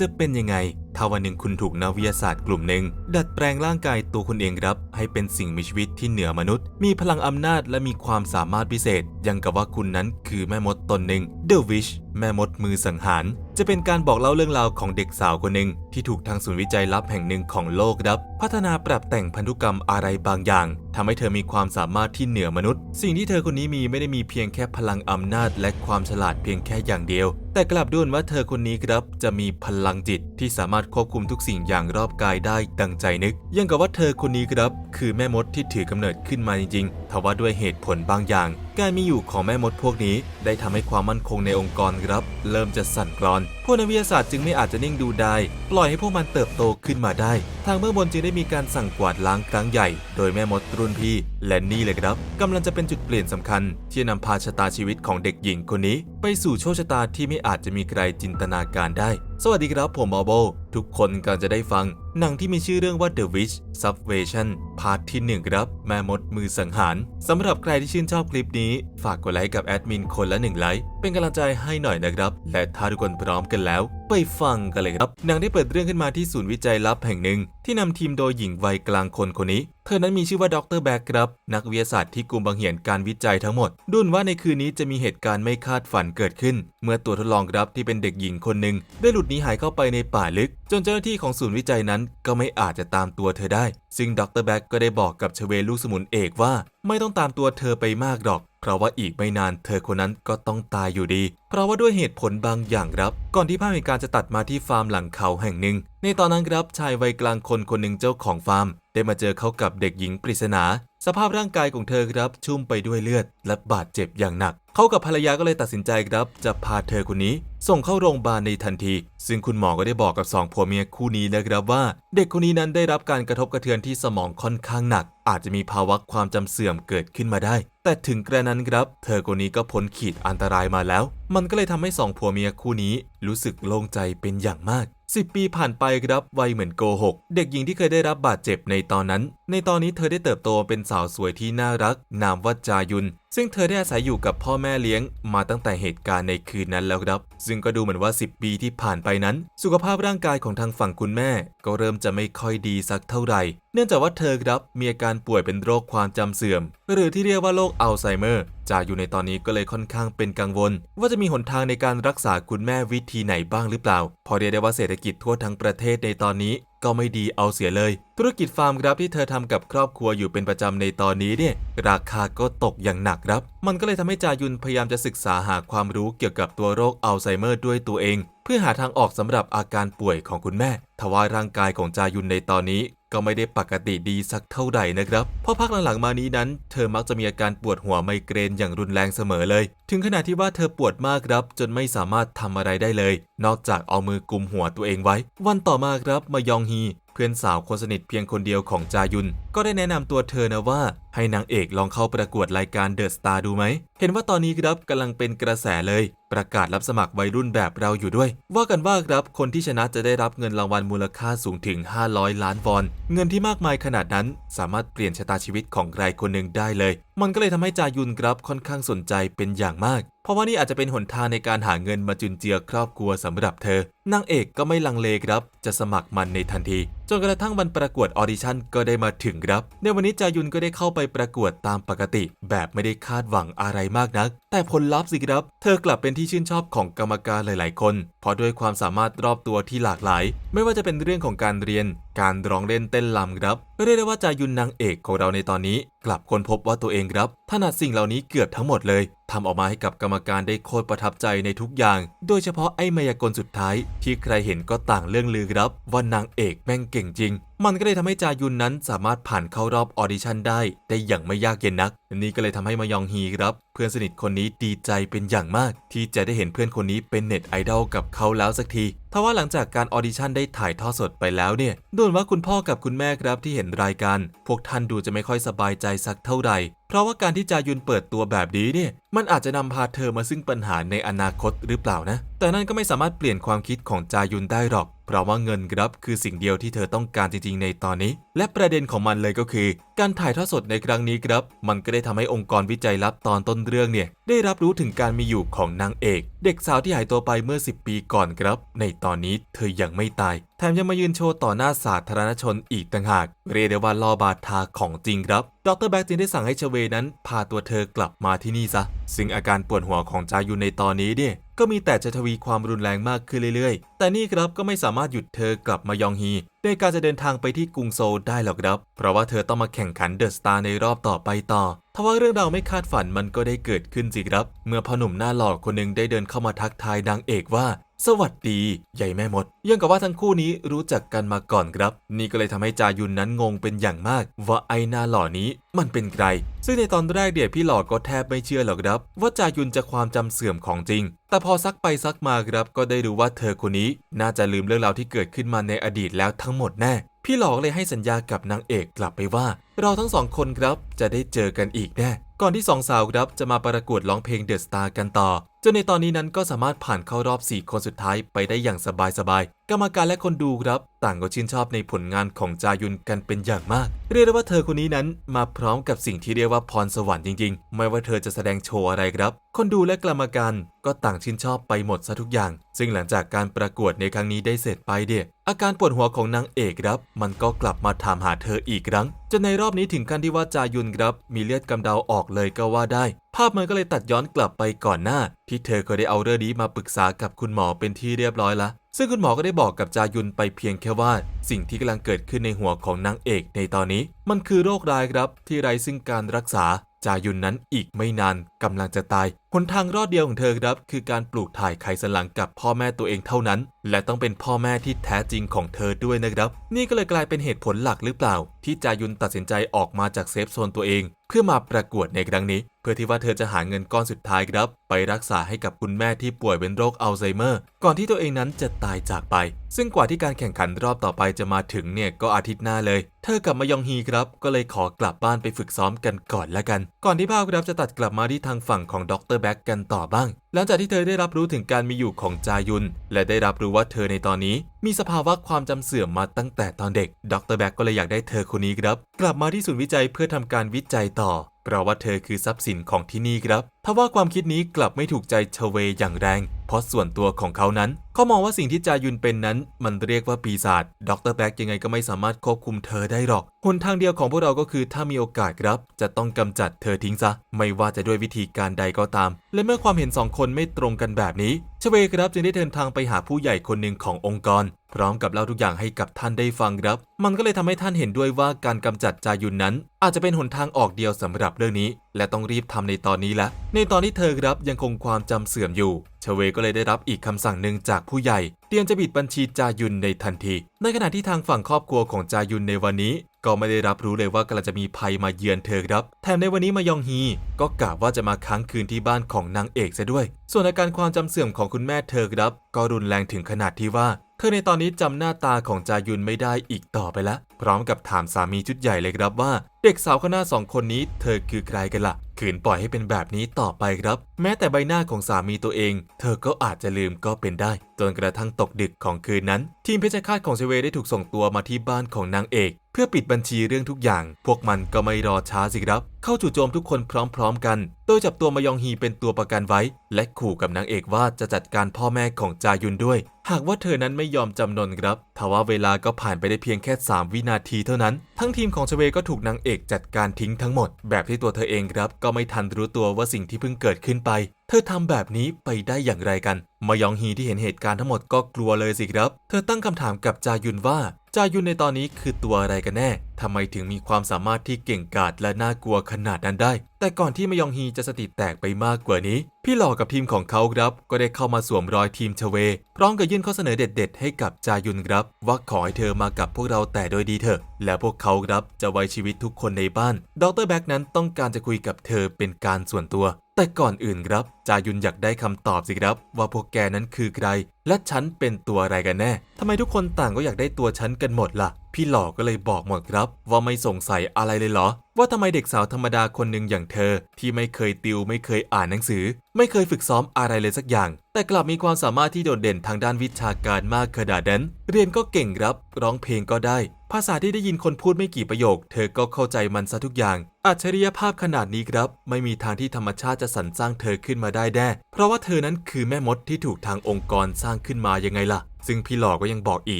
จะเป็นยังไง ถ้าวันหนึ่งคุณถูกนักวิทยาศาสตร์กลุ่มหนึ่ง ดัดแปลงร่างกายตัวคุณเองครับ ให้เป็นสิ่งมีชีวิตที่เหนือมนุษย์ มีพลังอำนาจและมีความสามารถพิเศษ ยังกับว่าคุณนั้นคือแม่มดตนหนึ่ง The Witch แม่มดมือสังหาร จะเป็นการบอกเล่าเรื่องราวของเด็กสาวคนหนึ่งที่ถูกทางศูนย์วิจัยลับแห่งหนึ่งของโลกครับ พัฒนาปรับแต่งพันธุกรรมอะไรบางอย่างทำให้เธอมีความสามารถที่เหนือมนุษย์ สิ่งที่เธอคนนี้มีไม่ได้มีเพียงแค่พลังอำนาจ และความฉลาดเพียงแค่อย่างเดียว แต่กลับด้วยว่าเธอคนนี้ครับจะมีพลังจิตที่สามารถควบคุมทุกสิ่งอย่างรอบกายได้ดังใจนึกยังกับว่าเธอคนนี้ครับ คือแม่มดที่ถือกำเนิดขึ้นมาจริงๆทว่าด้วยเหตุผลบางอย่าง การมีอยู่ของแม่มดพวกนี้ ได้ทำให้ความมั่นคงในองค์กรครับ เริ่มจะสั่นคลอน พวกนักวิทยาศาสตร์จึงไม่อาจจะนิ่งดูได้ ปล่อยให้พวกมันเติบโตขึ้นมาได้ ทางเบื้องบนจึงได้มีการสั่งกวาดล้างครั้งใหญ่ โดยแม่มดรุ่นพี่ และนี่เลยครับกำลังจะเป็นจุดเปลี่ยนสำคัญ ที่จะนำพาชะตาชีวิตของเด็กหญิงคนนี้ ไปสู่โชคชะตาที่ไม่อาจจะมีใครจินตนาการได้ สวัสดีครับผมบอโบทุกคนกำลังจะได้ฟัง หนังที่มีชื่อเรื่องว่า The Witch Subversion พาร์ทที่ 1 ครับ แม่มดมือสังหารสำหรับใครที่ชื่นชอบคลิปนี้ ฝากกดไลค์กับแอดมินคนละหนึ่งไลค์เป็นกำลังใจให้หน่อยนะครับ และถ้าทุกคนพร้อมกันแล้ว ไปฟังกันเลยครับหนังได้เปิดเรื่องขึ้นมาที่ศูนย์วิจัยลับแห่งหนึ่ง ที่นำทีมโดยหญิงวัยกลางคนคนนี้ เธอนั้นมีชื่อว่าดรแบ็กครับนักวิทยาศาสตร์ที่กลุ่มบังเหียนการวิจัยทั้งหมดดุนว่าในคืนนี้จะมีเหตุการณ์ไม่คาดฝันเกิดขึ้น เมื่อตัวทดลองครับที่เป็นเด็กหญิงคนหนึ่งได้หลุดหนีหายเข้าไปในป่าลึก จนเจ้าหน้าที่ของศูนย์วิจัยนั้นก็ไม่อาจจะตามตัวเธอได้ ซึ่งดรแบ็กก็ได้บอกกับชเวลูกสมุนเอกว่า ไม่ต้องตามตัวเธอไปมากหรอก เพราะว่าอีกไม่นานเธอคนนั้นก็ต้องตายอยู่ดี เพราะว่าด้วยเหตุผลบางอย่างครับ ก่อนที่ภาพเหตุการณ์จะตัดมาที่ฟาร์มหลังเขาแห่งหนึ่ง ในตอนนั้นครับชายวัยกลางคนคนหนึ่งเจ้าของฟาร์ม ได้มาเจอเขากับเด็กหญิงปริศนา สภาพร่างกายของเธอครับชุ่มไปด้วยเลือดและบาดเจ็บอย่างหนัก เขากับภรรยาก็เลยตัดสินใจครับ จะพาเธอคนนี้ ส่งเข้าโรงพยาบาลในทันที ซึ่งคุณหมอก็ได้บอกกับสองผัวเมียคู่นี้นะครับว่า เด็กคนนี้นั้นได้รับการกระทบกระเทือนที่สมองค่อนข้างหนัก อาจจะมีภาวะความจำเสื่อมเกิดขึ้นมาได้ แต่ถึงกระนั้นครับ เธอคนนี้ก็พ้นขีดอันตรายมาแล้ว มันก็เลยทำให้สองผัวเมียคู่นี้ รู้สึกโล่งใจเป็นอย่างมาก 10 ปีผ่านไปครับวัยเหมือนโกหก เด็กหญิงที่เคยได้รับบาดเจ็บในตอนนั้น ในตอนนี้เธอได้เติบโตเป็นสาวสวยที่น่ารัก นามว่าจายุนซึ่งเธอได้อาศัยอยู่กับพ่อแม่เลี้ยงมาตั้งแต่เหตุการณ์ในคืนนั้นแล้วครับ ซึ่งก็ดูเหมือนว่า 10 ปีที่ผ่านไปนั้น สุขภาพร่างกายของทางฝั่งคุณแม่ ก็เริ่มจะไม่ค่อยดีสักเท่าไหร่ เนื่องจากว่าเธอครับมีอาการป่วยเป็นโรคความจำเสื่อม หรือที่เรียกว่าโรคอัลไซเมอร์ จาอยู่ในตอนนี้ก็เลยค่อนข้างเป็นกังวล ว่าจะมีหนทางในการรักษาคุณแม่วิธีไหนบ้างหรือเปล่า พอเรียกได้ว่าเศรษฐกิจทั่วทั้งประเทศในตอนนี้ ก็ไม่ดีเอาเสียเลย ธุรกิจฟาร์มครับที่เธอทำกับครอบครัวอยู่เป็นประจำในตอนนี้เนี่ยราคาก็ตกอย่างหนักครับ มันก็เลยทำให้จายุนพยายามจะศึกษาหาความรู้เกี่ยวกับตัวโรคอัลไซเมอร์ด้วยตัวเอง เพื่อหาทางออกสำหรับอาการป่วยของคุณแม่ ทว่าร่างกายของจายุนในตอนนี้ ก็ไม่ได้ปกติดีสักเท่าไหร่นะครับ เพราะพักหลังๆมานี้นั้น เธอมักจะมีอาการปวดหัวไมเกรนอย่างรุนแรงเสมอเลย ถึงขนาดที่ว่าเธอปวดมากครับ จนไม่สามารถทำอะไรได้เลย นอกจากเอามือกุมหัวตัวเองไว้ วันต่อมาครับมายองฮี เพื่อนสาวคนสนิทเพียงคนเดียวของจายุน ก็ได้แนะนำตัวเธอนะว่าให้นางเอกลองเข้าประกวดรายการเดอะสตาร์ดูไหม เห็นว่าตอนนี้ครับกำลังเป็นกระแสเลย ประกาศรับสมัครวัยรุ่นแบบเราอยู่ด้วย ว่ากันว่าครับคนที่ชนะจะได้รับเงินรางวัลมูลค่าสูงถึง 500 ล้านวอน เงินที่มากมายขนาดนั้น สามารถเปลี่ยนชะตาชีวิตของใครคนหนึ่งได้เลย มันก็เลยทำให้จายุนครับค่อนข้างสนใจเป็นอย่างมาก เพราะว่านี่อาจจะเป็นหนทางในการหาเงินมาจุนเจือครอบครัวสำหรับเธอนางเอกก็ไม่ลังเลครับ จะสมัครมันในทันทีจนกระทั่งวันประกวดออดิชั่นก็ได้มาถึงครับ ในวันนี้จายุนก็ได้เข้าไปประกวดตามปกติ แบบไม่ได้คาดหวังอะไรมากนัก แต่ผลลัพธ์สิครับ เธอกลับเป็นที่ชื่นชอบของกรรมการหลาย ๆ คน เพราะด้วยความสามารถรอบตัวที่หลากหลายไม่ว่าจะเป็นเรื่องของการเรียน การร้องเล่นเต้นรำครับเรียกได้ว่าจายุนนางเอกของเราในตอนนี้ กลับค้นพบว่าตัวเองครับถนัดสิ่งเหล่านี้เกือบทั้งหมดเลยทำออกมาให้กับกรรมการได้โคตรประทับใจในทุกอย่าง โดยเฉพาะไอ้มายากลสุดท้าย ที่ใครเห็นก็ต่างเรื่องลือครับว่านางเอกแม่งเก่งจริง มันก็เลยทำให้จายุนนั้นสามารถผ่านเข้ารอบออดิชั่นได้ ได้อย่างไม่ยากเย็นนัก นี่ก็เลยทำให้มายองฮีครับ พื่อนสนิทคนนี้ดีใจเป็นอย่างมาก ที่จะได้เห็นเพื่อนคนนี้เป็นเน็ตไอดอลกับเขาแล้วสักทีทว่าหลังจากการออดิชั่นได้ถ่ายทอดสดไปแล้วเนี่ยดูเหมือนว่าคุณพ่อกับคุณแม่ครับที่เห็นรายการ พวกท่านดูจะไม่ค่อยสบายใจสักเท่าไหร่เพราะว่าการที่จายุนเปิดตัวแบบนี้เนี่ย มันอาจจะนำพาเธอมาซึ่งปัญหาในอนาคตหรือเปล่านะ แต่นั่นก็ไม่สามารถเปลี่ยนความคิดของจายุนได้หรอก เพราะว่าเงินครับคือสิ่งเดียวที่เธอต้องการจริงๆในตอนนี้ และประเด็นของมันเลยก็คือ การถ่ายทอดสดในครั้งนี้ครับ มันก็ได้ทำให้องค์กรวิจัยลับตอนต้นเรื่องเนี่ย ได้รับรู้ถึงการมีอยู่ของนางเอก เด็กสาวที่หายตัวไปเมื่อ 10 ปีก่อนครับ ในตอนนี้เธอยังไม่ตาย แถมยังมายืนโชว์ต่อหน้าสาธารณชนอีกต่างหาก เรียกได้ว่าล่อบาทาของจริงครับ ดรแบ็กจึงได้สั่งให้ชเวนั้น พาตัวเธอกลับมาที่นี่ซะ ซึ่งอาการปวดหัวของจายุนในตอนนี้เนี่ย ก็มีแต่จะทวีความรุนแรงมากขึ้นเรื่อยๆ แต่นี่ครับก็ไม่สามารถหยุดเธอกลับมายองฮีในการจะเดินทางไปที่กรุงโซลได้หรอกครับ เพราะว่าเธอต้องมาแข่งขันเดอะสตาร์ในรอบต่อไปต่อทว่าเรื่องราวไม่คาดฝันมันก็ได้เกิดขึ้นสิครับ เมื่อพ่อหนุ่มหน้าหล่อคนหนึ่งได้เดินเข้ามาทักทายนางเอกว่าสวัสดีใหญ่แม่มด ยังกับว่าทั้งคู่นี้รู้จักกันมาก่อนครับ นี่ก็เลยทำให้จายุนนั้นงงเป็นอย่างมาก ว่าไอหน้าหล่อนี้มันเป็นใคร ซึ่งในตอนแรกเดี๋ยวพี่หล่อก็แทบไม่เชื่อหรอกครับ ว่าจายุนจะความจำเสื่อมของจริง แต่พอซักไปซักมาครับก็ได้รู้ว่าเธอคนนี้น่าจะลืมเรื่องราวที่เกิดขึ้นมาในอดีตแล้วทั้งหมดแน่ พี่หลอกเลยให้สัญญากับนางเอกกลับไปว่า เราทั้งสองคนครับจะได้เจอกันอีกแน่ ก่อนที่สองสาวครับจะมาประกวดร้องเพลงเดอะสตาร์กันต่อจนในตอนนี้นั้นก็สามารถผ่านเข้ารอบ 4 คนสุดท้ายไปได้อย่างสบายๆ กรรมการและคนดูครับ ต่างก็ชื่นชอบในผลงานของจายุนกันเป็นอย่างมาก เรียกได้ว่าเธอคนนี้นั้นมาพร้อมกับสิ่งที่เรียกว่าพรสวรรค์จริงๆ ไม่ว่าเธอจะแสดงโชว์อะไรครับ คนดูและกรรมการก็ต่างชื่นชอบไปหมดซะทุกอย่าง ซึ่งหลังจากการประกวดในครั้งนี้ได้เสร็จไปเดียอาการปวดหัวของนางเอกครับ มันก็กลับมาถามหาเธออีกครั้งจนในรอบนี้ถึงขั้นที่ว่าจายุนครับ มีเลือดกำเดาออกเลยก็ว่าได้ ภาพมันก็เลยตัดย้อนกลับไปก่อนหน้า ที่เธอเคยได้เอาเรื่องนี้มาปรึกษากับคุณหมอเป็นที่เรียบร้อยละซึ่งคุณหมอก็ได้บอกกับจายุนไปเพียงแค่ว่า สิ่งที่กำลังเกิดขึ้นในหัวของนางเอกในตอนนี้ มันคือโรคร้ายครับที่ไร้ซึ่งการรักษาจายุนนั้นอีกไม่นานกำลังจะตายหนทางรอดเดียวของเธอครับ คือการปลูกถ่ายไขสันหลังกับพ่อแม่ตัวเองเท่านั้น และต้องเป็นพ่อแม่ที่แท้จริงของเธอด้วยนะครับ นี่ก็เลยกลายเป็นเหตุผลหลักหรือเปล่า ที่จายุนตัดสินใจออกมาจากเซฟโซนตัวเอง เพื่อมาประกวดในครั้งนี้ เพื่อที่ว่าเธอจะหาเงินก้อนสุดท้ายครับ ไปรักษาให้กับคุณแม่ที่ป่วยเป็นโรคอัลไซเมอร์ ก่อนที่ตัวเองนั้นจะตายจากไป ซึ่งกว่าที่การแข่งขันรอบต่อไปจะมาถึงเนี่ยก็อาทิตย์หน้าเลย เธอกับมายองฮีครับ ก็เลยขอกลับบ้านไปฝึกซ้อมกันก่อนละกัน ก่อนที่ภาพครับจะตัดกลับมาที่ทางฝั่งของดรแบ็กกันต่อบ้าง หลังจากที่เธอได้รับรู้ถึงการมีอยู่ของจายุน และได้รับรู้ว่าเธอในตอนนี้ มีสภาวะความจำเสื่อมมาตั้งแต่ตอนเด็ก ดรแบ็กก็เลยอยากได้เธอคนนี้ครับ กลับมาที่ศูนย์วิจัยเพื่อทำการวิจัยต่อ เพราะว่าเธอคือทรัพย์สินของที่นี่ครับทว่าความคิดนี้กลับไม่ถูกใจเชเวอย่างแรง เพราะส่วนตัวของเขานั้น เขามองว่าสิ่งที่จายุนเป็นนั้น มันเรียกว่าปีศาจดรแบ็กยังไงก็ไม่สามารถควบคุมเธอได้หรอกหนทางเดียวของพวกเราก็คือถ้ามีโอกาสครับ จะต้องกำจัดเธอทิ้งซะ ไม่ว่าจะด้วยวิธีการใดก็ตาม และเมื่อความเห็นสองคนไม่ตรงกันแบบนี้ชเวครับจึงได้เดินทางไปหาผู้ใหญ่คนหนึ่งขององค์กร พร้อมกับเล่าทุกอย่างให้กับท่านได้ฟังครับ มันก็เลยทำให้ท่านเห็นด้วยว่าการกำจัดจายุนนั้น อาจจะเป็นหนทางออกเดียวสำหรับเรื่องนี้ และต้องรีบทำในตอนนี้ละในตอนที่เธอครับยังคงความจำเสื่อมอยู่ชเวก็เลยได้รับอีกคำสั่งหนึ่งจากผู้ใหญ่ เตรียมจะปิดบัญชีจายุนในทันที ในขณะที่ทางฝั่งครอบครัวของจายุนในวันนี้ ก็ไม่ได้รับรู้เลยว่ากำลังจะมีภัยมาเยือนเธอครับ แถมในวันนี้มายองฮี ก็กะว่าจะมาค้างคืนที่บ้านของนางเอกซะด้วย ส่วนอาการความจำเสื่อมของคุณแม่เธอครับ ก็รุนแรงถึงขนาดที่ว่า เธอในตอนนี้จำหน้าตาของจายุนไม่ได้อีกต่อไปละ พร้อมกับถามสามีชุดใหญ่เลยครับว่า เด็กสาวข้างหน้าสองคนนี้เธอคือใครกันละ่ะ ขืนปล่อยให้เป็นแบบนี้ต่อไปครับ แม้แต่ใบหน้าของสามีตัวเอง เธอก็อาจจะลืมก็เป็นได้ จนกระทั่งตกดึกของคืนนั้น ทีมเพชรฆาตของเชเวได้ถูกส่งตัวมาที่บ้านของนางเอก เพื่อปิดบัญชีเรื่องทุกอย่าง พวกมันก็ไม่รอช้าสิครับ เข้าจู่โจมทุกคนพร้อมๆ กัน โดยจับตัวมายองฮีเป็นตัวประกันไว้ และขู่กับนางเอกว่าจะจัดการพ่อแม่ของจายุนด้วย หากว่าเธอนั้นไม่ยอมจำนนครับทว่าเวลาก็ผ่านไปได้เพียงแค่ 3 วินาทีเท่านั้น ทั้งทีมของเชเวก็ถูกนางเอกจัดการทิ้งทั้งหมด แบบที่ตัวเธอเองครับก็ไม่ทันรู้ตัวว่าสิ่งที่เพิ่งเกิดขึ้นไป เธอทำแบบนี้ไปได้อย่างไรกัน มายองฮีที่เห็นเหตุการณ์ทั้งหมดก็กลัวเลยสิครับ เธอตั้งคำถามกับจายุนว่า จายุนในตอนนี้คือตัวอะไรกันแน่ทำไมถึงมีความสามารถที่เก่งกาจและน่ากลัวขนาดนั้นได้ แต่ก่อนที่มายองฮีจะสติแตกไปมากกว่านี้ พี่หล่อกับทีมของเขาครับ ก็ได้เข้ามาสวมรอยทีมชเว พร้อมกับยื่นข้อเสนอเด็ด ๆ ให้กับจายุนครับ ว่าขอให้เธอมากับพวกเราแต่โดยดีเถอะ และพวกเขาครับจะไว้ชีวิตทุกคนในบ้าน ดรแบ็กนั้นต้องการจะคุยกับเธอเป็นการส่วนตัว แต่ก่อนอื่นครับ จายุนอยากได้คำตอบสิครับ ว่าพวกแกนั้นคือใคร และฉันเป็นตัวอะไรกันแน่ทำไมทุกคนต่างก็อยากได้ตัวฉันกันหมดล่ะ พี่หล่อก็เลยบอกหมดครับ ว่าไม่สงสัยอะไรเลยเหรอ ว่าทำไมเด็กสาวธรรมดาคนหนึ่งอย่างเธอ ที่ไม่เคยติวไม่เคยอ่านหนังสือ ไม่เคยฝึกซ้อมอะไรเลยสักอย่าง แต่กลับมีความสามารถที่โดดเด่นทางด้านวิชาการมากขนาดนั้น เรียนก็เก่งครับ ร้องเพลงก็ได้ ภาษาที่ได้ยินคนพูดไม่กี่ประโยค เธอก็เข้าใจมันซะทุกอย่างอัจฉริยภาพขนาดนี้ครับ ไม่มีทางที่ธรรมชาติจะสรรสร้างเธอขึ้นมาได้แน่เพราะว่าเธอนั้นคือแม่มดที่ถูกทางองค์กรสร้างขึ้นมายังไงล่ะ ซึ่งพี่หล่อก็ยังบอกอี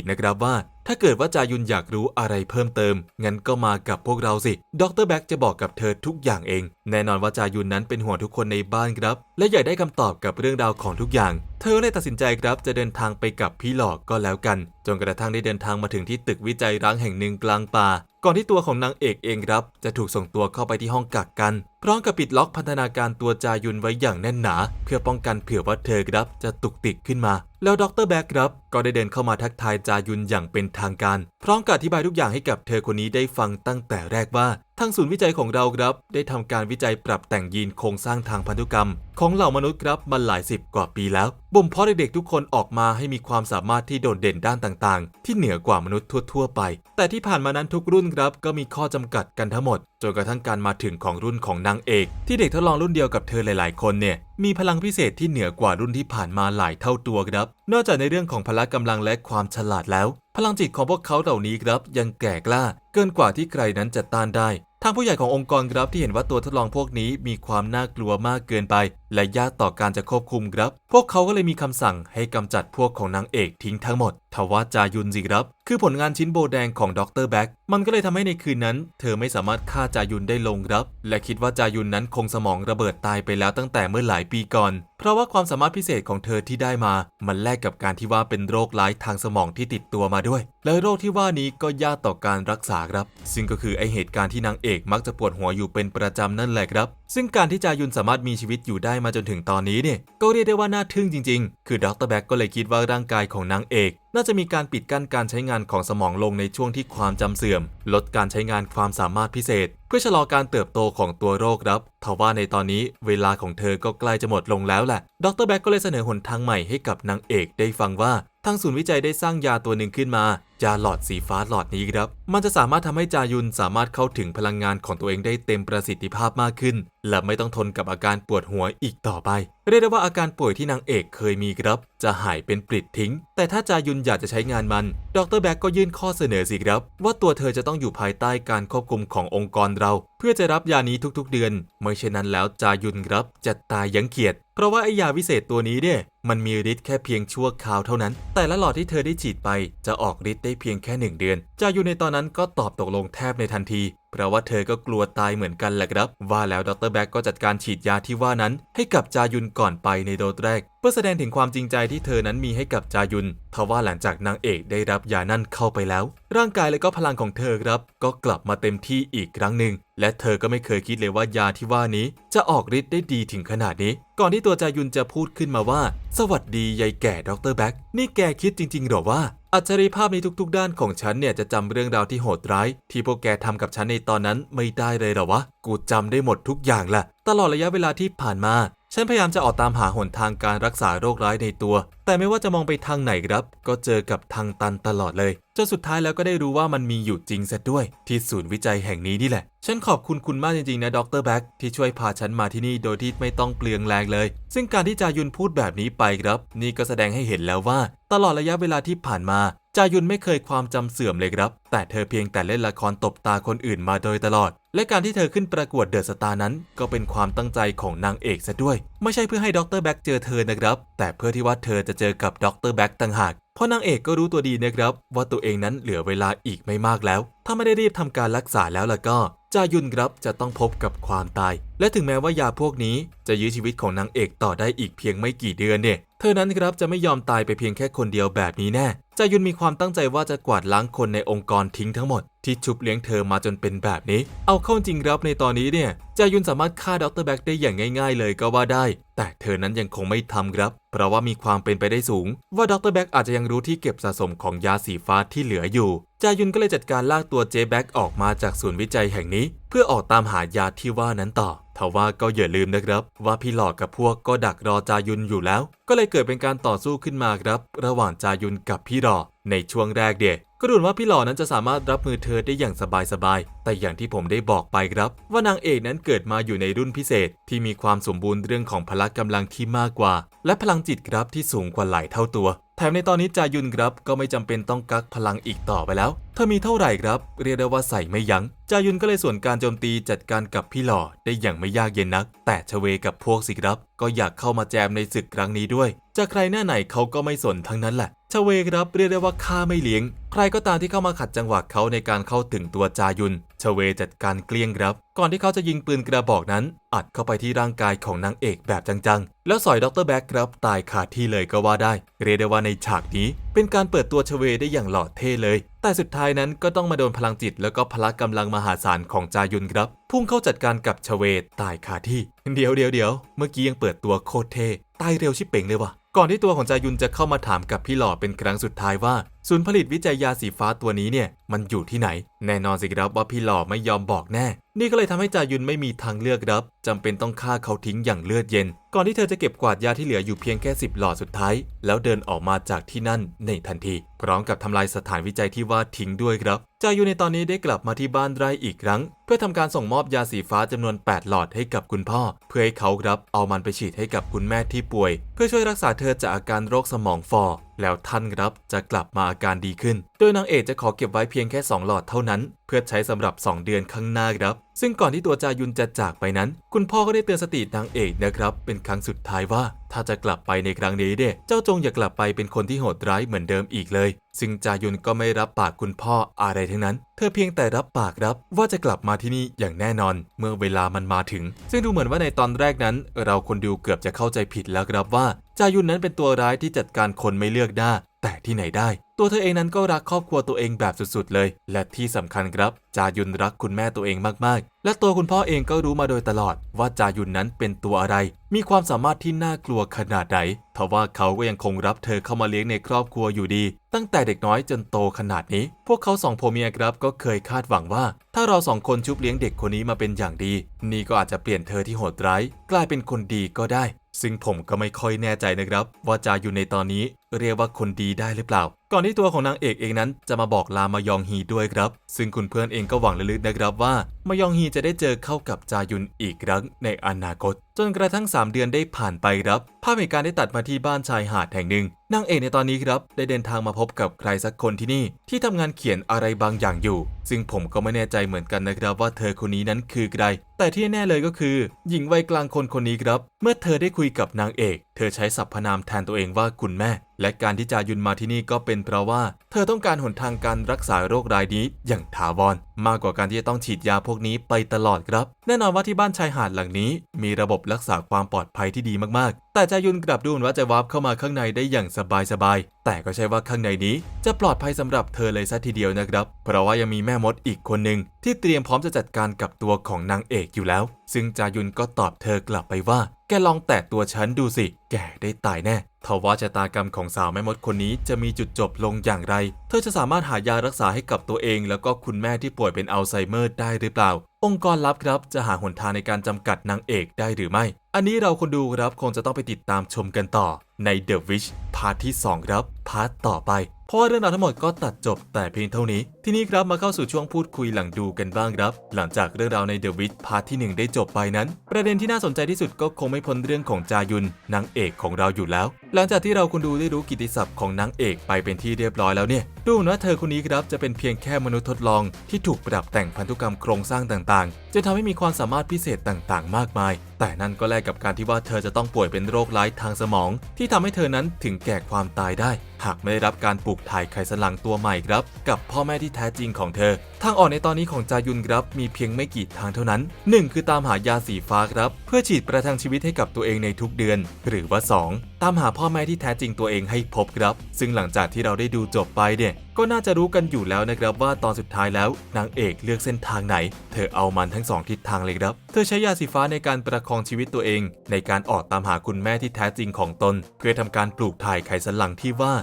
กนะครับว่า ถ้าเกิดว่าจายุนอยากรู้อะไรเพิ่มเติม งั้นก็มากับพวกเราสิ ดรแบ็กจะบอกกับเธอทุกอย่างเอง แน่นอนว่าจายุนนั้นเป็นห่วงทุกคนในบ้านครับ และอยากได้คำตอบกับเรื่องราวของทุกอย่าง เธอเลยตัดสินใจครับจะเดินทางไปกับพี่หลอกก็แล้วกัน จนกระทั่งได้เดินทางมาถึงที่ตึกวิจัยร้างแห่งหนึ่งกลางป่า ก่อนที่ตัวของนางเอกเองครับ จะถูกส่งตัวเข้าไปที่ห้องกักกัน พร้อมกับปิดล็อกพันธนาการตัวจายุนไว้อย่างแน่นหนา เพื่อป้องกันเผื่อว่าเธอครับจะตุกติกขึ้นมา แล้วดรแบ็กครับก็ได้เดินเข้ามาทักทายจายุนอย่างเป็นทางการ พร้อมกับอธิบายทุกอย่างให้กับเธอคนนี้ได้ฟังตั้งแต่แรกว่า ทางศูนย์วิจัยของเราครับ ได้ทำการวิจัยปรับแต่งยีนโครงสร้างทางพันธุกรรม ของเหล่ามนุษย์ครับมาหลายสิบกว่าปีแล้ว บ่มเพาะเด็กๆทุกคนออกมาให้มีความสามารถที่โดดเด่นด้านต่างๆ ที่เหนือกว่ามนุษย์ทั่วๆไป แต่ที่ผ่านมานั้นทุกรุ่นครับก็มีข้อจำกัดกันทั้งหมดจนกระทั่งการมาถึงของรุ่นของนางเอก ที่เด็กทดลองรุ่นเดียวกับเธอหลายๆ คนเนี่ยมีพลังพิเศษที่เหนือกว่ารุ่นที่ผ่านมาหลายเท่าตัวครับ นอกจากในเรื่องของพละกำลังและความฉลาดแล้ว พลังจิตของพวกเขาเหล่านี้ครับยังแก่กล้า เกินกว่าที่ใครนั้นจะต้านได้ ทางผู้ใหญ่ขององค์กรครับที่เห็นว่าตัวทดลองพวกนี้มีความน่ากลัวมากเกินไป และยากต่อการจะควบคุมครับ พวกเขาก็เลยมีคำสั่งให้กำจัดพวกของนางเอกทิ้งทั้งหมด ทว่าจายุนสิครับ คือผลงานชิ้นโบแดงของดรแบ็กมันก็เลยทำให้ในคืนนั้น เธอไม่สามารถฆ่าจายุนได้ลงครับ และคิดว่าจายุนนั้นคงสมองระเบิดตายไปแล้วตั้งแต่เมื่อหลายปีก่อน เพราะว่าความสามารถพิเศษของเธอที่ได้มา มันแลกกับการที่ว่าเป็นโรคร้ายทางสมองที่ติดตัวมาด้วย และโรคที่ว่านี้ก็ยากต่อการรักษาครับ ซึ่งก็คือไอเหตุการณ์ที่นางเอกมักจะปวดหัวอยู่เป็นประจำนั่นแหละครับ ซึ่งการที่จายุนสามารถมีชีวิตอยู่ได้มาจนถึงตอนนี้เนี่ยก็เรียกได้ว่าน่าทึ่งจริง ๆ คือดรแบ็กก็เลยคิดว่าร่างกายของนางเอก น่าจะมีการปิดกั้นการใช้งานของสมองลงในช่วงที่ความจำเสื่อม ลดการใช้งานความสามารถพิเศษ เพื่อชะลอการเติบโตของตัวโรคครับทว่าในตอนนี้เวลาของเธอก็ใกล้จะหมดลงแล้วแหละดรแบ็กก็เลยเสนอหนทางใหม่ให้กับนางเอกได้ฟังว่าทางศูนย์วิจัยได้สร้างยาตัวหนึ่งขึ้นมา ยาหลอดสีฟ้าหลอดนี้ครับ มันจะสามารถทำให้จายุนสามารถเข้าถึงพลังงานของตัวเองได้เต็มประสิทธิภาพมากขึ้น และไม่ต้องทนกับอาการปวดหัวอีกต่อไป เรียกได้ว่าอาการป่วยที่นางเอกเคยมีครับ จะหายเป็นปลิดทิ้ง แต่ถ้าจายุนอยากจะใช้งานมัน ดรแบ็กก็ยื่นข้อเสนอสิครับ ว่าตัวเธอจะต้องอยู่ภายใต้การควบคุมขององค์กรเรา เพื่อจะรับยานี้ทุกๆเดือน ไม่เช่นนั้นแล้วจายุนครับ จะตายยังเกียดเพราะว่าไอยาวิเศษตัวนี้เนี่ยมันมีฤทธิ์แค่เพียงชั่วคราวเท่านั้น แต่ละหลอดที่เธอได้ฉีดไปจะออกฤทธิ์ได้เพียงแค่หนึ่งเดือน จายุนในตอนนั้นก็ตอบตกลงแทบในทันทีเพราะว่าเธอก็กลัวตายเหมือนกันแหละครับ ว่าแล้วดรแบ็กก็จัดการฉีดยาที่ว่านั้น ให้กับจายุนก่อนไปในโดสแรก เพื่อแสดงถึงความจริงใจที่เธอนั้นมีให้กับจายุนทว่าหลังจากนางเอกได้รับยานั่นเข้าไปแล้ว ร่างกายและก็พลังของเธอครับ ก็กลับมาเต็มที่อีกครั้งหนึ่ง และเธอก็ไม่เคยคิดเลยว่ายาที่ว่านี้ จะออกฤทธิ์ได้ดีถึงขนาดนี้ ก่อนที่ตัวจายุนจะพูดขึ้นมาว่า สวัสดียายแก่ดรแบ็กนี่แกคิดจริงๆหรอว่าอัจฉริภาพในทุกๆ ด้านของฉันเนี่ยจะจำเรื่องราวที่โหดร้าย ที่พวกแกทำกับฉันในตอนนั้นไม่ได้เลยหรอวะ กูจำได้หมดทุกอย่างแหละ ตลอดระยะเวลาที่ผ่านมา ฉันพยายามจะออกตามหาหนทางการรักษาโรคร้ายในตัว แต่ไม่ว่าจะมองไปทางไหนครับ ก็เจอกับทางตันตลอดเลย จนสุดท้ายแล้วก็ได้รู้ว่ามันมีอยู่จริงซะด้วย ที่ศูนย์วิจัยแห่งนี้นี่แหละ ฉันขอบคุณคุณมากจริงๆนะดรแบ็กที่ช่วยพาฉันมาที่นี่โดยที่ไม่ต้องเปลืองแรงเลย ซึ่งการที่จายุนพูดแบบนี้ไปครับ นี่ก็แสดงให้เห็นแล้วว่า ตลอดระยะเวลาที่ผ่านมา จายุนไม่เคยความจำเสื่อมเลยครับ แต่เธอเพียงแต่เล่นละครตบตาคนอื่นมาโดยตลอด และการที่เธอขึ้นประกวดเดอะสตาร์นั้น ก็เป็นความตั้งใจของนางเอกซะด้วย ไม่ใช่เพื่อให้ดรแบ็กเจอเธอนะครับ แต่เพื่อที่ว่าเธอจะเจอกับดรแบ็กต่างหากเพราะนางเอกก็รู้ตัวดีนะครับ ว่าตัวเองนั้นเหลือเวลาอีกไม่มากแล้ว ถ้าไม่ได้รีบทำการรักษาแล้วล่ะก็ จายุนครับจะต้องพบกับความตาย และถึงแม้ว่ายาพวกนี้จะยื้อชีวิตของนางเอกต่อได้อีกเพียงไม่กี่เดือนเนี่ยเธอนั้นครับจะไม่ยอมตายไปเพียงแค่คนเดียวแบบนี้แน่จายุนมีความตั้งใจว่าจะกวาดล้างคนในองค์กรทิ้งทั้งหมด ที่ชุบเลี้ยงเธอมาจนเป็นแบบนี้ เอาเข้าจริงครับในตอนนี้เนี่ยจายุนสามารถฆ่าดรแบ็กได้อย่างง่าย ๆ เลยก็ว่าได้ แต่เธอนั้นยังคงไม่ทำครับ เพราะว่ามีความเป็นไปได้สูง ว่าดรแบ็กอาจจะยังรู้ที่เก็บสะสมของยาสีฟ้าที่เหลืออยู่จายุนก็เลยจัดการลากตัวเจแบ็กออกมาจากศูนย์วิจัยแห่งนี้ เพื่อออกตามหายาที่ว่านั้นต่อทว่าก็อย่าลืมนะครับ ว่าพี่หลอกกับพวกก็ดักรอจายุนอยู่แล้ว ก็เลยเกิดเป็นการต่อสู้ขึ้นมาครับ ระหว่างจายุนกับพี่หลอในช่วงแรกเดีย ก็ดูเหมือนว่าพี่หล่อนั้นจะสามารถรับมือเธอได้อย่างสบายๆ แต่อย่างที่ผมได้บอกไปครับ ว่านางเอกนั้นเกิดมาอยู่ในรุ่นพิเศษ ที่มีความสมบูรณ์เรื่องของพละกำลังที่มากกว่า และพลังจิตครับที่สูงกว่าหลายเท่าตัว แถมในตอนนี้จายุนครับก็ไม่จำเป็นต้องกักพลังอีกต่อไปแล้ว เธอมีเท่าไหร่ครับ เรียกได้ว่าใส่ไม่ยัง้ง จายุนก็เลยส่วนการโจมตีจัดการกับพี่หล่อได้อย่างไม่ยากเย็นนัก แต่ชเวกับพวกสิครับ ก็อยากเข้ามาแจมในศึกครั้งนี้ด้วย จะใครหน้าไหนเขาก็ไม่สนทั้งนั้นแหละชเวครับเรียกได้ว่าฆ่าไม่เลี้ยง ใครก็ตามที่เข้ามาขัดจังหวะเขาในการเข้าถึงตัวจายุนชเวจัดการเกลี้ยงครับ ก่อนที่เขาจะยิงปืนกระบอกนั้น อัดเข้าไปที่ร่างกายของนางเอกแบบจังๆ แล้วสอยดรแบ็กครับตายขาดที่เลยก็ว่าได้ เรียกได้ว่าในฉากนี้ เป็นการเปิดตัวชเวได้อย่างหล่อเท่เลย แต่สุดท้ายนั้นก็ต้องมาโดนพลังจิตแล้วก็พละกำลังมหาศาลของจายุนครับ พุ่งเข้าจัดการกับชเวตายขาดที่ เดี๋ยวเดี๋ยวเดี๋ยวเมื่อกี้ยังเปิดตัวโคตรเท่ตายเร็วชิบเป่งเลยว่ะก่อนที่ตัวของจายุนจะเข้ามาถามกับพี่หล่อเป็นครั้งสุดท้ายว่า ศูนย์ผลิตวิจัยยาสีฟ้าตัวนี้เนี่ยมันอยู่ที่ไหน แน่นอนสิครับว่าพี่หล่อไม่ยอมบอกแน่นี่ก็เลยทำให้จายุนไม่มีทางเลือกครับจำเป็นต้องฆ่าเขาทิ้งอย่างเลือดเย็น ก่อนที่เธอจะเก็บกวาดยาที่เหลืออยู่เพียงแค่ 10 หลอดสุดท้าย แล้วเดินออกมาจากที่นั่นในทันที พร้อมกับทำลายสถานวิจัยที่ว่าทิ้งด้วยครับ จายุนในตอนนี้ได้กลับมาที่บ้านไร่อีกครั้ง เพื่อทำการส่งมอบยาสีฟ้าจำนวน 8 หลอดให้กับคุณพ่อ เพื่อให้เขาครับเอามันไปฉีดให้กับคุณแม่ที่ป่วย เพื่อช่วยรักษาเธอจากอาการโรคสมองฟอแล้วท่านครับจะกลับมาอาการดีขึ้น โดยนางเอกจะขอเก็บไว้เพียงแค่ 2 หลอดเท่านั้น เพื่อใช้สำหรับ 2 เดือนข้างหน้าครับ ซึ่งก่อนที่ตัวจายุนจะจากไปนั้น คุณพ่อก็ได้เตือนสตินางเอกนะครับ เป็นครั้งสุดท้ายว่า ถ้าจะกลับไปในครั้งนี้เด้เจ้าจงอย่ากลับไปเป็นคนที่โหดร้ายเหมือนเดิมอีกเลย ซึ่งจายุนก็ไม่รับปากคุณพ่ออะไรทั้งนั้น เธอเพียงแต่รับปากรับว่าจะกลับมาที่นี่อย่างแน่นอน เมื่อเวลามันมาถึง ซึ่งดูเหมือนว่าในตอนแรกนั้น เราคนดูเกือบจะเข้าใจผิดแล้วครับว่าจายุนนั้นเป็นตัวร้ายที่จัดการคนไม่เลือกหน้า แต่ที่ไหนได้ ตัวเธอเองนั้นก็รักครอบครัวตัวเองแบบสุดๆเลย และที่สำคัญครับจายุนรักคุณแม่ตัวเองมากๆ และตัวคุณพ่อเองก็รู้มาโดยตลอด ว่าจายุนนั้นเป็นตัวอะไร มีความสามารถที่น่ากลัวขนาดไหนทว่าเขาก็ยังคงรับเธอเข้ามาเลี้ยงในครอบครัวอยู่ดี ตั้งแต่เด็กน้อยจนโตขนาดนี้ พวกเขาสองผัวเมียครับก็เคยคาดหวังว่า ถ้าเราสองคนชุบเลี้ยงเด็กคนนี้มาเป็นอย่างดี นี่ก็อาจจะเปลี่ยนเธอที่โหดร้าย กลายเป็นคนดีก็ได้ซึ่งผมก็ไม่ค่อยแน่ใจนะครับ ว่าจาอยู่ในตอนนี้ เรียกว่าคนดีได้หรือเปล่า ก่อนที่ตัวของนางเอกเองนั้นจะมาบอกลามายองฮีด้วยครับ ซึ่งคุณเพื่อนเองก็หวังลึกๆนะครับว่ามายองฮีจะได้เจอเข้ากับจายุนอีกครั้งในอนาคต จนกระทั่ง 3 เดือนได้ผ่านไปครับ ภาพเหตุการณ์ได้ตัดมาที่บ้านชายหาดแห่งหนึ่งนางเอกในตอนนี้ครับได้เดินทางมาพบกับใครสักคนที่นี่ ที่ทำงานเขียนอะไรบางอย่างอยู่ ซึ่งผมก็ไม่แน่ใจเหมือนกันนะครับว่าเธอคนนี้นั้นคือใคร แต่ที่แน่เลยก็คือ หญิงวัยกลางคนคนนี้ครับ เมื่อเธอได้คุยกับนางเอก เธอใช้สรรพนามแทนตัวเองว่าคุณแม่ และการที่จายุนมาที่นี่ก็เป็นเพราะว่า เธอต้องการหนทางการรักษาโรครายนี้อย่างถาวรมากกว่าการที่จะต้องฉีดยาพวกนี้ไปตลอดครับ แน่นอนว่าที่บ้านชายหาดหลังนี้ มีระบบรักษาความปลอดภัยที่ดีมากๆ แต่จายุนกลับดูเหมือนว่าจะวาร์ปเข้ามาข้างในได้อย่างสบายๆแต่ก็ใช่ว่าข้างในนี้ จะปลอดภัยสำหรับเธอเลยซะทีเดียวนะครับ เพราะว่ายังมีแม่มดอีกคนหนึ่งที่เตรียมพร้อมจะจัดการกับตัวของนางเอกอยู่แล้ว ซึ่งจายุนก็ตอบเธอกลับไปว่า แกลองแตะตัวฉันดูสิ แกได้ตายแน่ทว่าชะตากรรมของสาวแม่มดคนนี้จะมีจุดจบลงอย่างไร เธอจะสามารถหายารักษาให้กับตัวเอง แล้วก็คุณแม่ที่ป่วยเป็นอัลไซเมอร์ได้หรือเปล่า องค์กรลับครับจะหาหนทางในการจำกัดนางเอกได้หรือไม่อันนี้เราคนดูครับคงจะต้องไปติดตามชมกันต่อใน The Witch พาร์ทที่ 2 ครับ พาร์ทต่อไป เพราะว่าเรื่องราวทั้งหมดก็ตัดจบแต่เพียงเท่านี้ ทีนี้ครับมาเข้าสู่ช่วงพูดคุยหลังดูกันบ้างครับ หลังจากเรื่องราวใน The Witch พาร์ทที่ 1 ได้จบไปนั้น ประเด็นที่น่าสนใจที่สุดก็คงไม่พ้นเรื่องของจายุนนางเอกของเราอยู่แล้ว หลังจากที่เราคนดูได้รู้กิตติศัพท์ของนางเอกไปเป็นที่เรียบร้อยแล้วเนี่ย ดูเหมือนว่าเธอคนนี้ครับจะเป็นเพียงแค่มนุษย์ทดลองที่ถูกปรับแต่งพันธุกรรมโครงสร้างต่างๆจะทำให้มีความสามารถพิเศษต่างๆ มากมาย แต่นั่นก็แลกกับการที่ว่าเธอจะต้องป่วยเป็นโรคร้ายทางสมอง ที่ทำให้เธอนั้นถึงแก่ความตายได้ หากไม่ได้รับการปลูกถ่ายไขสันหลังตัวใหม่ครับ กับพ่อแม่ที่แท้จริงของเธอ ทางออกในตอนนี้ของจายุนครับมีเพียงไม่กี่ทางเท่านั้น 1 คือตามหายาสีฟ้าครับ เพื่อฉีดประทังชีวิตให้กับตัวเองในทุกเดือน หรือว่า 2 ตามหาพ่อแม่ที่แท้จริงตัวเองให้พบครับ ซึ่งหลังจากที่เราได้ดูจบไปเนี่ยก็น่าจะรู้กันอยู่แล้วนะครับว่าตอนสุดท้ายแล้วนางเอกเลือกเส้นทางไหน เธอเอามันทั้งสองทิศทางเลยครับ เธอใช้ยาสีฟ้าในการประคองชีวิตตัวเอง ในการออกตามหาคุณแม่ที่แท้จริงของตน เพื่อทำการปลูกถ่ายไขสันหลังที่ว่า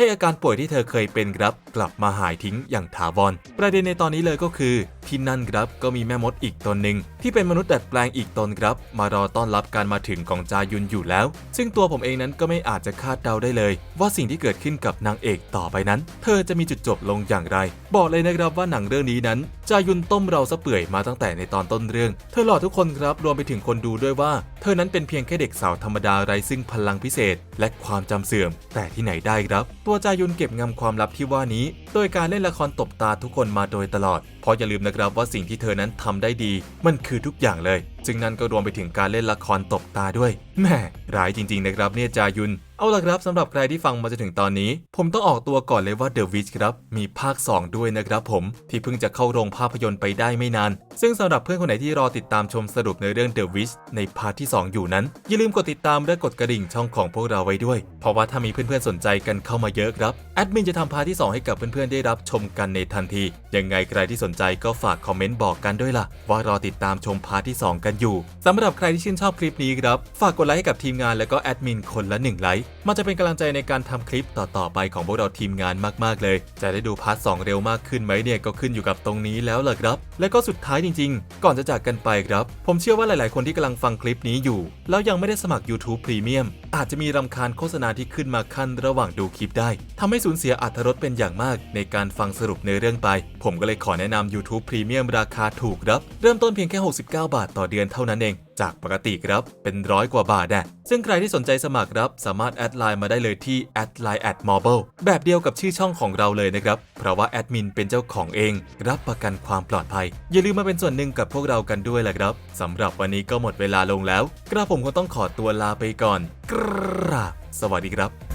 ให้อาการป่วยที่เธอเคยเป็นครับ กลับมาหายทิ้งอย่างถาวร ประเด็นในตอนนี้เลยก็คือ ที่นั่นครับก็มีแม่มดอีกตนหนึ่งที่เป็นมนุษย์ดัดแปลงอีกตนครับ มารอต้อนรับการมาถึงของจายุนอยู่แล้ว ซึ่งตัวผมเองนั้นก็ไม่อาจจะคาดเดาได้เลย ว่าสิ่งที่เกิดขึ้นกับนางเอกต่อไปนั้น เธอจะมีจุดจบลงอย่างไร บอกเลยนะครับว่าหนังเรื่องนี้นั้นจายุนต้มเราซะเปื่อยมาตั้งแต่ในตอนต้นเรื่อง เธอหล่อทุกคนครับรวมไปถึงคนดูด้วยว่า เธอนั้นเป็นเพียงแค่เด็กสาวธรรมดาไร้ซึ่งพลังพิเศษ และความจำเสื่อม แต่ที่ไหนได้ครับตัวจายุนเก็บงำความลับที่ว่านี้ โดยการเล่นละครตบตาทุกคนมาโดยตลอด เพราะอย่าลืมนะครับว่าสิ่งที่เธอนั้นทำได้ดี มันคือทุกอย่างเลย ซึ่งนั่นก็รวมไปถึงการเล่นละครตบตาด้วยแหม่ร้ายจริงๆนะครับเนี่ยจายุน เอาล่ะครับสำหรับใครที่ฟังมาจนถึงตอนนี้ ผมต้องออกตัวก่อนเลยว่า The Witch ครับ มีภาค 2 ด้วยนะครับผม ที่เพิ่งจะเข้าโรงภาพยนตร์ไปได้ไม่นาน ซึ่งสำหรับเพื่อนคนไหนที่รอติดตามชมสรุปในเรื่อง The Witch ในพาร์ทที่ 2 อยู่นั้น อย่าลืมกดติดตามและกดกระดิ่งช่องของพวกเราไว้ด้วย เพราะว่าถ้ามีเพื่อนๆสนใจกันเข้ามาเยอะครับแอดมินจะทำพาร์ทที่ 2 ให้กับเพื่อนๆได้รับชมกันในทันทียังไงใครที่สนใจก็ฝากคอมเมนต์บอกกันด้วยล่ะ ว่ารอติดตามชมพาร์ทที่ 2 กันอยู่สำหรับใครที่ชื่นชอบคลิปนี้ครับฝากกดไลค์ให้กับทีมงานและก็แอดมินคนละหนึ่งไลค์มันจะเป็นกำลังใจในการทำคลิปต่อๆไปของพวกเราทีมงานมากๆเลย จะได้ดูพาร์ทสองเร็วมากขึ้นไหมเนี่ยก็ขึ้นอยู่กับตรงนี้แล้วล่ะครับ และก็สุดท้ายจริง ๆ ก่อนจะจากกันไปครับ ผมเชื่อว่าหลายๆ คนที่กำลังฟังคลิปนี้อยู่ แล้วยังไม่ได้สมัคร YouTube Premium อาจจะมีรำคาญโฆษณาที่ขึ้นมาขั้นระหว่างดูคลิปได้ทำให้สูญเสียอรรถรสเป็นอย่างมาก ในการฟังสรุปในเรื่องไป ผมก็เลยขอแนะนำ YouTube Premium ราคาถูกครับ เริ่มต้นเพียงแค่ 69 บาทต่อเดือนเท่านั้นเอง จากปกติครับเป็นร้อยกว่าบาทนะซึ่งใครที่สนใจสมัครครับ สามารถแอดไลน์มาได้เลยที่แอดไลน์แอดมอ b l e แบบเดียวกับชื่อช่องของเราเลยนะครับ เพราะว่าแอดมินเป็นเจ้าของเอง รับประกันความปลอดภัย อย่าลืมมาเป็นส่วนหนึ่งกับพวกเรากันด้วยแหละครับสำหรับวันนี้ก็หมดเวลาลงแล้ว กระผมคงต้องขอตัวลาไปก่อนกราบสวัสดีครับ